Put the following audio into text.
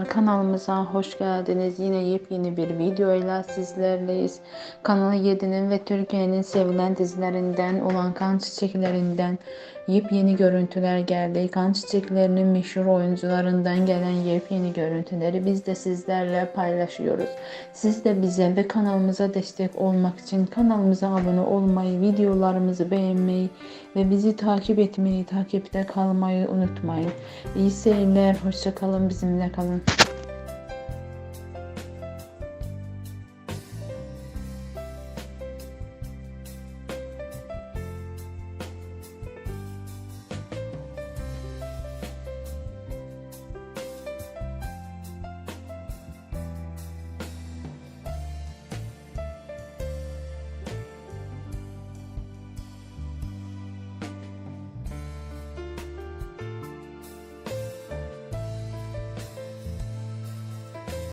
Kanalımıza hoş geldiniz. Yine yepyeni bir videoyla sizlerleyiz. Kanal 7'nin ve Türkiye'nin sevilen dizilerinden olan Kan Çiçeklerinden yepyeni görüntüler geldi. Kan Çiçeklerinin meşhur oyuncularından gelen yepyeni görüntüleri biz de sizlerle paylaşıyoruz. Siz de bize ve kanalımıza destek olmak için kanalımıza abone olmayı, videolarımızı beğenmeyi ve bizi takip etmeyi, takipte kalmayı unutmayın. İyi seyirler, hoşçakalın bizimle kalın.